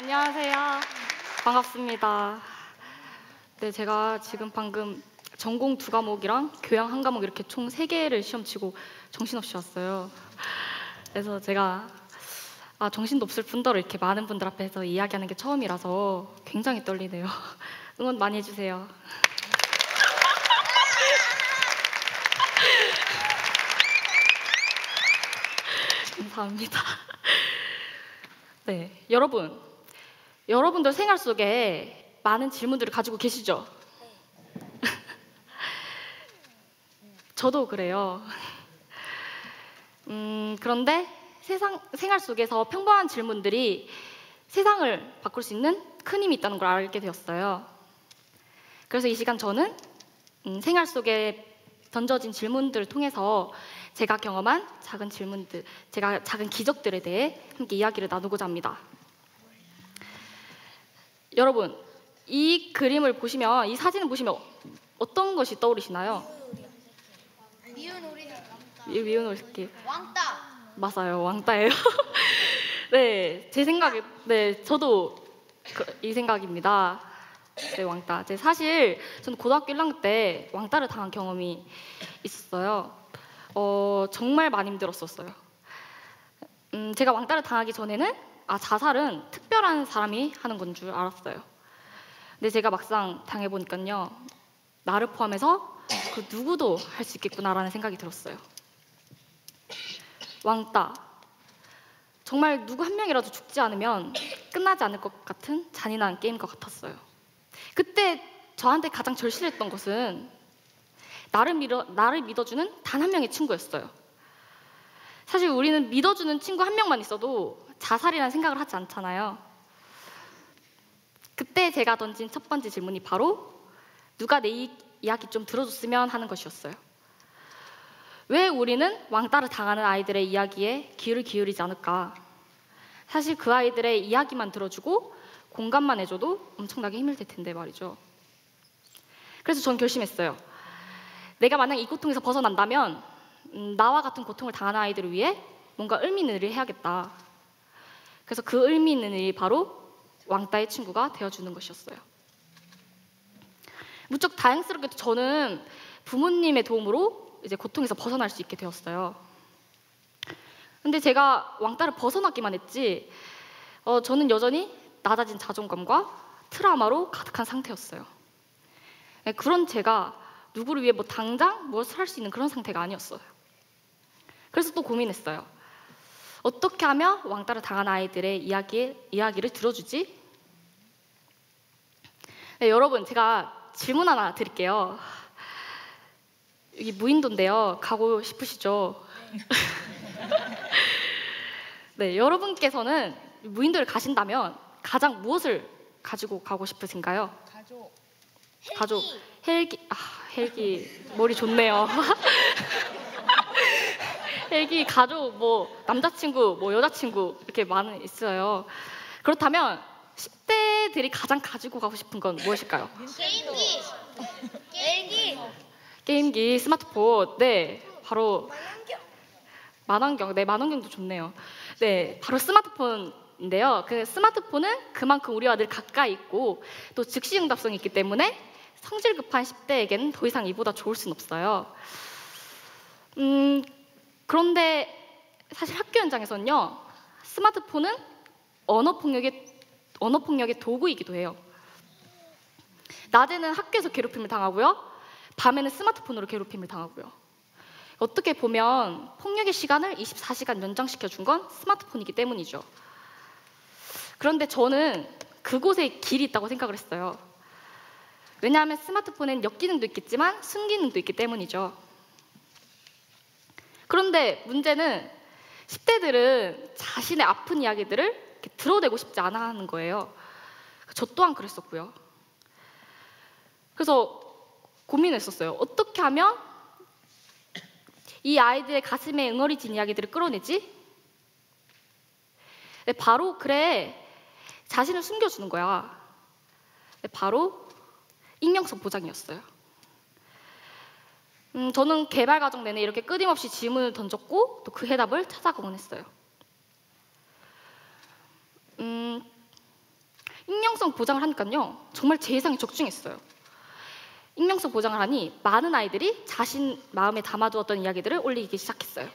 안녕하세요. 반갑습니다. 네, 제가 지금 방금 전공 두 과목이랑 교양 한 과목 이렇게 총 세 개를 시험 치고 정신없이 왔어요. 그래서 제가 아, 정신도 없을 뿐더러 이렇게 많은 분들 앞에서 이야기하는 게 처음이라서 굉장히 떨리네요. 응원 많이 해주세요. 감사합니다. 네, 여러분, 여러분들 생활 속에 많은 질문들을 가지고 계시죠? 저도 그래요. 음, 그런데 세상, 생활 속에서 평범한 질문들이 세상을 바꿀 수 있는 큰 힘이 있다는 걸 알게 되었어요. 그래서 이 시간 저는 음, 생활 속에 던져진 질문들을 통해서 제가 경험한 작은 질문들, 제가 작은 기적들에 대해 함께 이야기를 나누고자 합니다. 여러분, 이 그림을 보시면, 이 사진을 보시면 어떤 것이 떠오르시나요? 미운 오리 이 위은 올스키 왕따 맞아요, 왕따예요. 네, 제 생각에, 네, 저도 그, 이 생각입니다. 네, 왕따. 제 사실 저는 고등학교 1학년 때 왕따를 당한 경험이 있었어요. 어, 정말 많이 힘들었었어요. 음, 제가 왕따를 당하기 전에는 아 자살은 특별한 사람이 하는 건 줄 알았어요. 근데 제가 막상 당해보니까요, 나를 포함해서 그 누구도 할 수 있겠구나라는 생각이 들었어요. 왕따. 정말 누구 한 명이라도 죽지 않으면 끝나지 않을 것 같은 잔인한 게임 것 같았어요. 그때 저한테 가장 절실했던 것은 나를 믿어, 나를 믿어주는 단 한 명의 친구였어요. 사실 우리는 믿어주는 친구 한 명만 있어도 자살이라는 생각을 하지 않잖아요. 그때 제가 던진 첫 번째 질문이 바로 누가 내 이, 이야기 좀 들어줬으면 하는 것이었어요. 왜 우리는 왕따를 당하는 아이들의 이야기에 귀를 기울이지 않을까? 사실 그 아이들의 이야기만 들어주고 공감만 해줘도 엄청나게 힘을 들 텐데 말이죠. 그래서 전 결심했어요. 내가 만약 이 고통에서 벗어난다면 음, 나와 같은 고통을 당하는 아이들을 위해 뭔가 의미 있는 일을 해야겠다. 그래서 그 의미 있는 일이 바로 왕따의 친구가 되어주는 것이었어요. 무척 다행스럽게도 저는 부모님의 도움으로 이제 고통에서 벗어날 수 있게 되었어요. 근데 제가 왕따를 벗어나기만 했지, 어, 저는 여전히 낮아진 자존감과 트라우마로 가득한 상태였어요. 네, 그런 제가 누구를 위해 뭐 당장 무엇을 할 수 있는 그런 상태가 아니었어요. 그래서 또 고민했어요. 어떻게 하면 왕따를 당한 아이들의 이야기, 이야기를 들어주지? 네, 여러분, 제가 질문 하나 드릴게요. 여기 무인도인데요. 가고 싶으시죠? 네, 여러분께서는 무인도를 가신다면 가장 무엇을 가지고 가고 싶으신가요? 가족 가족. 헬기. 아, 헬기. 머리 좋네요. 헬기 가족 뭐 남자친구 뭐 여자친구 이렇게 많은 있어요. 그렇다면 10대들이 가장 가지고 가고 싶은 건 무엇일까요? 게임기 게임기 게임기, 스마트폰. 네, 바로 만원경. 네, 만원경도 좋네요. 네, 바로 스마트폰인데요. 그 스마트폰은 그만큼 우리와 늘 가까이 있고 또 즉시 응답성이 있기 때문에 성질 급한 10대에게는 더 이상 이보다 좋을 순 없어요. 음, 그런데 사실 학교 현장에서는요, 스마트폰은 언어 폭력의 언어 폭력의 도구이기도 해요. 낮에는 학교에서 괴롭힘을 당하고요. 밤에는 스마트폰으로 괴롭힘을 당하고요. 어떻게 보면 폭력의 시간을 24시간 연장시켜 준 건 스마트폰이기 때문이죠. 그런데 저는 그곳에 길이 있다고 생각을 했어요. 왜냐하면 스마트폰엔 역기능도 있겠지만 순기능도 있기 때문이죠. 그런데 문제는 10대들은 자신의 아픈 이야기들을 드러내고 싶지 않아 하는 거예요. 저 또한 그랬었고요. 그래서 고민했었어요. 어떻게 하면 이 아이들의 가슴에 응어리진 이야기들을 끌어내지? 네, 바로 그래 자신을 숨겨주는 거야. 네, 바로 익명성 보장이었어요. 음, 저는 개발 과정 내내 이렇게 끊임없이 질문을 던졌고 또 그 해답을 찾아가곤 했어요. 음, 익명성 보장을 하니까요. 정말 제 예상이 적중했어요. 익명성 보장을 하니 많은 아이들이 자신 마음에 담아두었던 이야기들을 올리기 시작했어요.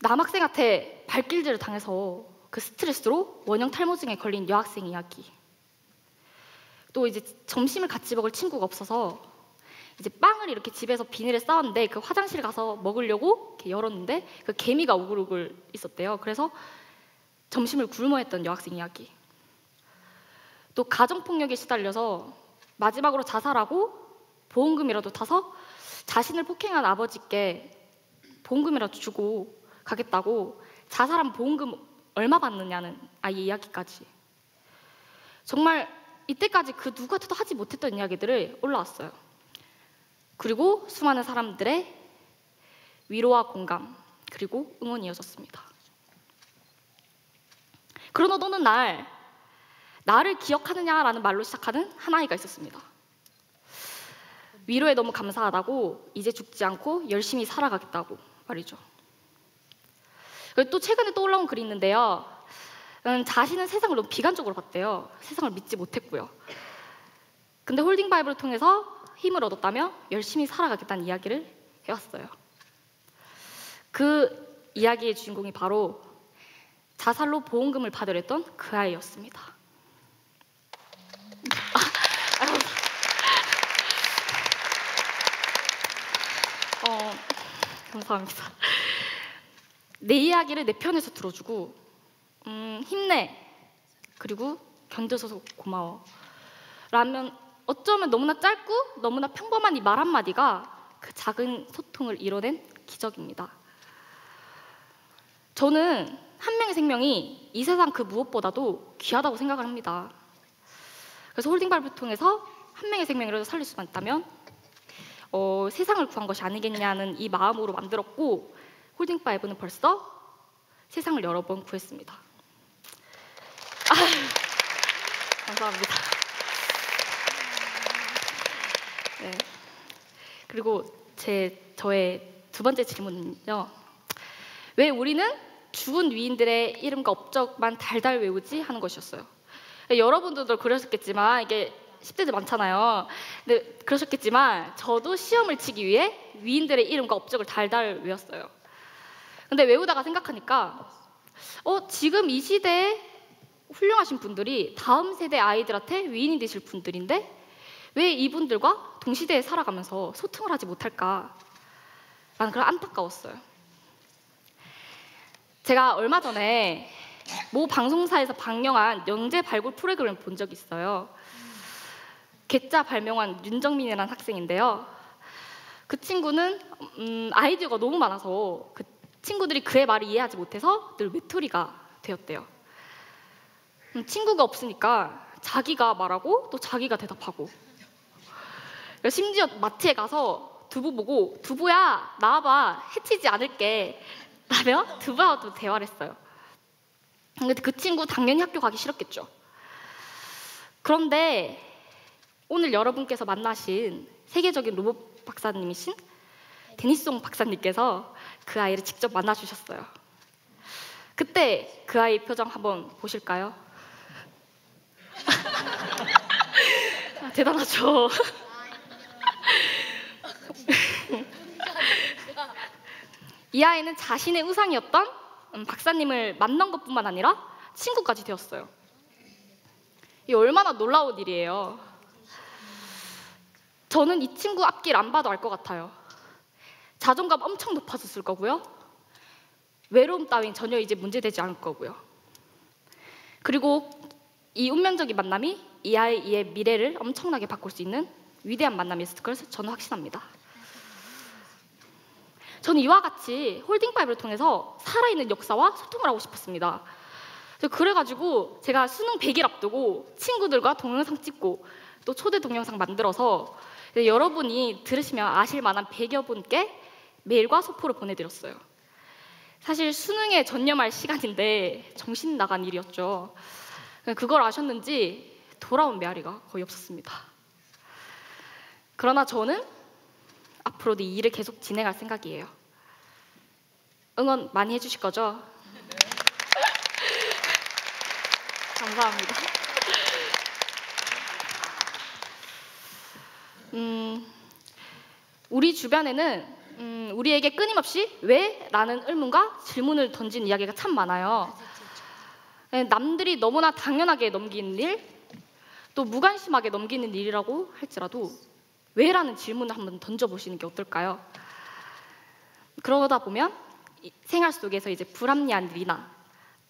남학생한테 발길질을 당해서 그 스트레스로 원형 탈모증에 걸린 여학생 이야기. 또 이제 점심을 같이 먹을 친구가 없어서 이제 빵을 이렇게 집에서 비닐에 싸왔는데 그 화장실 가서 먹으려고 이렇게 열었는데 그 개미가 우글우글 있었대요. 그래서 점심을 굶어했던 여학생 이야기. 또 가정폭력에 시달려서 마지막으로 자살하고 보험금이라도 타서 자신을 폭행한 아버지께 보험금이라도 주고 가겠다고 자살한 보험금 얼마 받느냐는 아이 이야기까지. 정말 이때까지 그 누구한테도 하지 못했던 이야기들을 올라왔어요. 그리고 수많은 사람들의 위로와 공감 그리고 응원이 이어졌습니다. 그러나 어느 날 나를 기억하느냐라는 말로 시작하는 한 아이가 있었습니다. 위로에 너무 감사하다고 이제 죽지 않고 열심히 살아가겠다고 말이죠. 또 최근에 또 올라온 글이 있는데요. 음, 자신은 세상을 너무 비관적으로 봤대요. 세상을 믿지 못했고요. 근데 홀딩 바이브를 통해서 힘을 얻었다며 열심히 살아가겠다는 이야기를 해왔어요. 그 이야기의 주인공이 바로 자살로 보험금을 받으려 했던 그 아이였습니다. 어, 감사합니다. 내 이야기를 내 편에서 들어주고 음, 힘내 그리고 견뎌줘서 고마워 라면 어쩌면 너무나 짧고 너무나 평범한 이 말 한마디가 그 작은 소통을 이뤄낸 기적입니다. 저는 한 명의 생명이 이 세상 그 무엇보다도 귀하다고 생각을 합니다. 그래서 홀딩 발을 통해서 한 명의 생명이라도 살릴 수만 있다면 어, 세상을 구한 것이 아니겠냐는 이 마음으로 만들었고 홀딩 파이브는 벌써 세상을 여러 번 구했습니다. 아, 감사합니다. 네. 그리고 제 저의 두 번째 질문은요. 왜 우리는 죽은 위인들의 이름과 업적만 달달 외우지 하는 것이었어요. 여러분들도 그러셨겠지만 이게 10대들 많잖아요. 근데 그러셨겠지만 저도 시험을 치기 위해 위인들의 이름과 업적을 달달 외웠어요. 근데 외우다가 생각하니까 어, 지금 이 시대에 훌륭하신 분들이 다음 세대 아이들한테 위인이 되실 분들인데 왜 이분들과 동시대에 살아가면서 소통을 하지 못할까? 라는 그런 안타까웠어요. 제가 얼마 전에 모 방송사에서 방영한 영재 발굴 프로그램을 본 적이 있어요. 괴짜 발명한 윤정민이라는 학생인데요. 그 친구는 음, 아이디어가 너무 많아서 그 친구들이 그의 말을 이해하지 못해서 늘 외톨이가 되었대요. 음, 친구가 없으니까 자기가 말하고 또 자기가 대답하고 심지어 마트에 가서 두부 보고 두부야 나와봐 해치지 않을게 라며 두부와도 대화를 했어요. 근데 그 친구 당연히 학교 가기 싫었겠죠. 그런데 오늘 여러분께서 만나신 세계적인 로봇 박사님이신 데니송 박사님께서 그 아이를 직접 만나 주셨어요. 그때 그 아이 표정 한번 보실까요? 아, 대단하죠. 이 아이는 자신의 우상이었던 음, 박사님을 만난 것뿐만 아니라 친구까지 되었어요. 이 얼마나 놀라운 일이에요. 저는 이 친구 앞길 안 봐도 알 것 같아요. 자존감 엄청 높아졌을 거고요. 외로움 따윈 전혀 이제 문제되지 않을 거고요. 그리고 이 운명적인 만남이 이 아이의 미래를 엄청나게 바꿀 수 있는 위대한 만남이었을 걸 저는 확신합니다. 저는 이와 같이 홀딩 파이브를 통해서 살아있는 역사와 소통을 하고 싶었습니다. 그래가지고 제가 수능 100일 앞두고 친구들과 동영상 찍고 또 초대 동영상 만들어서 여러분이 들으시면 아실 만한 100여 분께 메일과 소포를 보내드렸어요. 사실 수능에 전념할 시간인데 정신 나간 일이었죠. 그걸 아셨는지 돌아온 메아리가 거의 없었습니다. 그러나 저는 앞으로도 이 일을 계속 진행할 생각이에요. 응원 많이 해주실 거죠? 감사합니다. 음, 우리 주변에는 음, 우리에게 끊임없이 왜? 라는 의문과 질문을 던진 이야기가 참 많아요. 네, 남들이 너무나 당연하게 넘기는 일, 또 무관심하게 넘기는 일이라고 할지라도 왜라는 질문을 한번 던져보시는 게 어떨까요? 그러다 보면 이 생활 속에서 이제 불합리한 일이나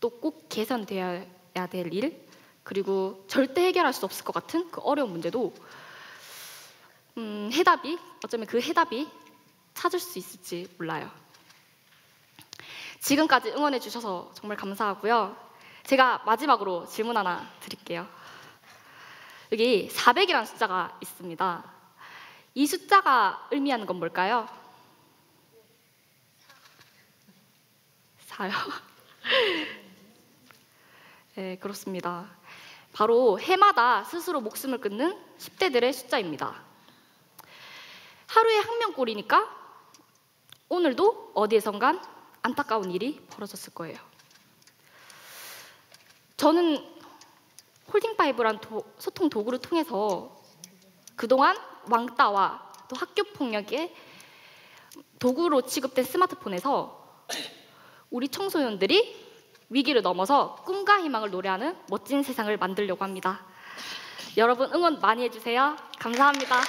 또 꼭 개선되어야 될 일, 그리고 절대 해결할 수 없을 것 같은 그 어려운 문제도 음, 해답이 어쩌면 그 해답이 찾을 수 있을지 몰라요. 지금까지 응원해 주셔서 정말 감사하고요. 제가 마지막으로 질문 하나 드릴게요. 여기 400이라는 숫자가 있습니다. 이 숫자가 의미하는 건 뭘까요? 4요? 네, 그렇습니다. 바로 해마다 스스로 목숨을 끊는 10대들의 숫자입니다. 하루에 한 명꼴이니까 오늘도 어디에선간 안타까운 일이 벌어졌을 거예요. 저는 홀딩파이브란 도- 소통 도구를 통해서 그동안 왕따와 또 학교 폭력의 도구로 취급된 스마트폰에서 우리 청소년들이 위기를 넘어서 꿈과 희망을 노래하는 멋진 세상을 만들려고 합니다. 여러분 응원 많이 해주세요. 감사합니다.